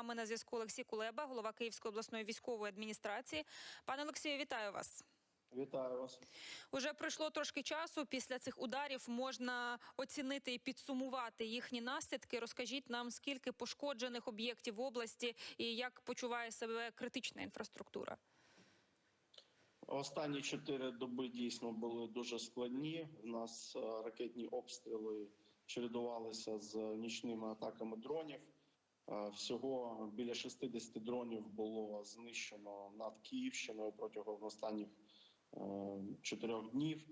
нами на зв'язку Олексій Кулеба, голова Київської обласної військової адміністрації. Пане Олексію, вітаю вас. Вітаю вас. Уже пройшло трошки часу. Після цих ударів можна оцінити і підсумувати їхні наслідки. Розкажіть нам, скільки пошкоджених об'єктів в області і як почуває себе критична інфраструктура. Останні чотири доби дійсно були дуже складні. У нас е, ракетні обстріли чередувалися з нічними атаками дронів. Е, Всього біля 60 дронів було знищено над Київщиною протягом останніх е, чотирьох днів.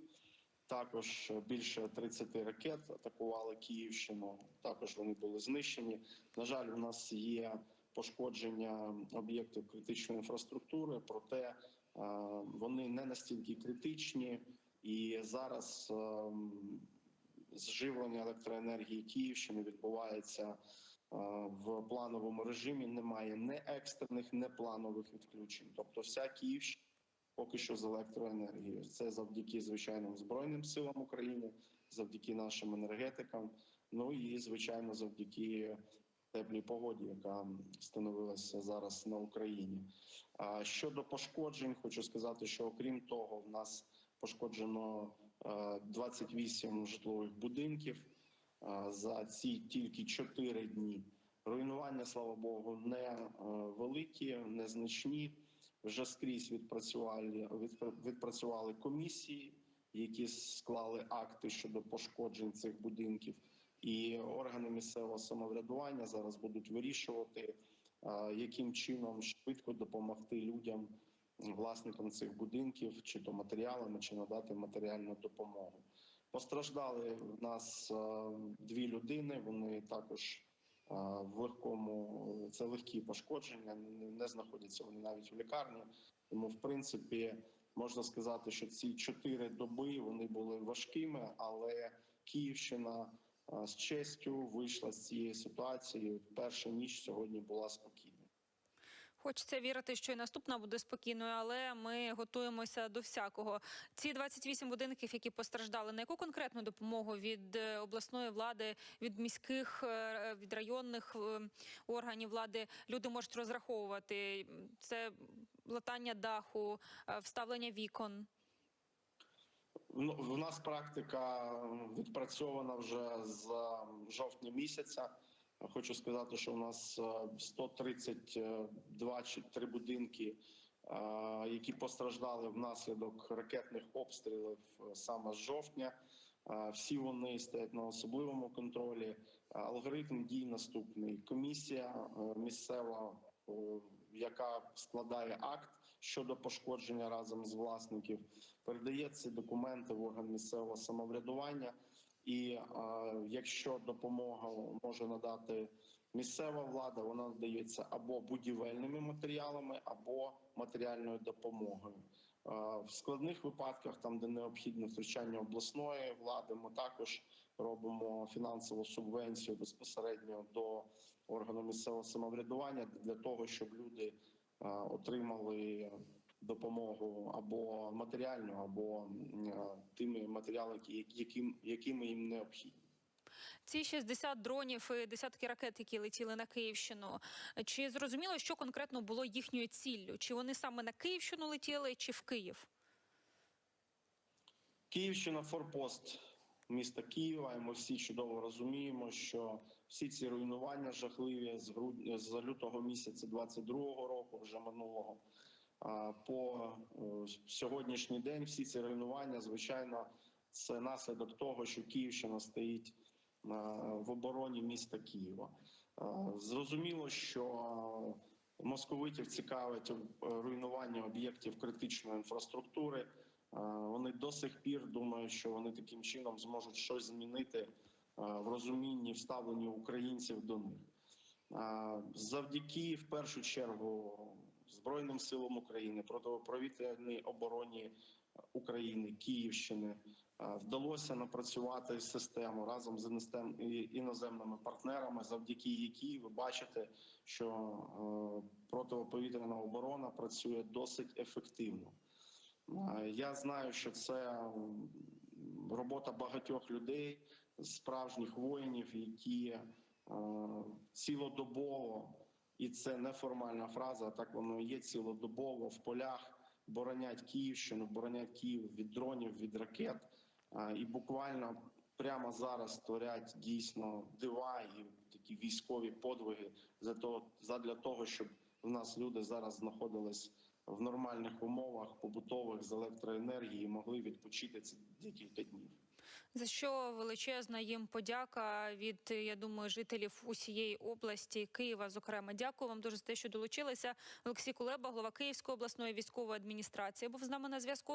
Також більше 30 ракет атакували Київщину. Також вони були знищені. На жаль, у нас є пошкодження об'єктів критичної інфраструктури, проте е, вони не настільки критичні, і зараз ем, зживлення електроенергії Київщини відбувається в плановому режимі. Немає не екстрених, не планових відключень. Тобто, вся Київщина поки що з електроенергією. Це завдяки звичайним збройним силам України, завдяки нашим енергетикам. Ну і звичайно, завдяки теплій погоді, яка становилася зараз на Україні. Щодо пошкоджень, хочу сказати, що окрім того, в нас пошкоджено е, 28 житлових будинків е, за ці тільки 4 дні. Руйнування, слава Богу, не е, великі, незначні. Вже скрізь відпрацювали відпрацювали комісії, які склали акти щодо пошкоджень цих будинків. І органи місцевого самоврядування зараз будуть вирішувати, е, яким чином швидко допомогти людям, власникам цих будинків, чи то матеріалами, чи надати матеріальну допомогу. Постраждали в нас е, дві людини. Вони також е, в легкому це легкі пошкодження, не знаходяться вони навіть в лікарні. Тому, в принципі, можна сказати, що ці чотири доби вони були важкими, але Київщина е, з честю вийшла з цієї ситуації. Перша ніч сьогодні була спокійна. Хочеться вірити, що і наступна буде спокійною, але ми готуємося до всякого. Ці 28 будинків, які постраждали, на яку конкретну допомогу від е, обласної влади, від міських, е, від районних е, органів влади люди можуть розраховувати? Це латання даху, е, вставлення вікон. Ну, в нас практика відпрацьована вже з жовтня місяця. Хочу сказати, що у нас е, 132 чи 3 будинки, е, які постраждали внаслідок ракетних обстрілів е, саме з жовтня. Е, Всі вони стоять на особливому контролі. Алгоритм дій наступний. Комісія е, місцева, е, яка складає акт щодо пошкодження разом з власників, передає ці документи в орган місцевого самоврядування. І якщо допомога може надати місцева влада, вона надається або будівельними матеріалами, або матеріальною допомогою. В складних випадках, там де необхідне втручання обласної влади, ми також робимо фінансову субвенцію безпосередньо до органу місцевого самоврядування для того, щоб люди отримали допомогу або матеріальну, або е, тими матеріалами, яким, якими їм необхідні. Ці 60 дронів і десятки ракет, які летіли на Київщину. Чи зрозуміло, що конкретно було їхньою ціллю? Чи вони саме на Київщину летіли, чи в Київ? Київщина форпост міста Києва, і ми всі чудово розуміємо, що всі ці руйнування жахливі з грудня з лютого місяця 22-го року, вже минулого. По е, сьогоднішній день всі ці руйнування, звичайно, це наслідок того, що Київщина стоїть е, в обороні міста Києва. Е, Зрозуміло, що московитів цікавить руйнування об'єктів критичної інфраструктури. Вони до сих пір думають, що вони таким чином зможуть щось змінити в розумінні вставленні українців до них. Завдяки в першу чергу Збройним силам України, протиповітряній обороні України, Київщини вдалося напрацювати систему разом з іноземними партнерами, завдяки якій ви бачите, що протиповітряна оборона працює досить ефективно. Я знаю, що це робота багатьох людей, справжніх воїнів, які цілодобово і це неформальна фраза. Так воно є цілодобово в полях. Боронять Київщину, боронять Київ від дронів, від ракет. І буквально прямо зараз творять дійсно дива і такі військові подвиги за того, задля того, щоб в нас люди зараз знаходились в нормальних умовах побутових з електроенергії, могли відпочити ці декілька днів. За що величезна їм подяка від, я думаю, жителів усієї області Києва. Зокрема, дякую вам дуже за те, що долучилися. Олексій Кулеба, голова Київської обласної військової адміністрації, був з нами на зв'язку.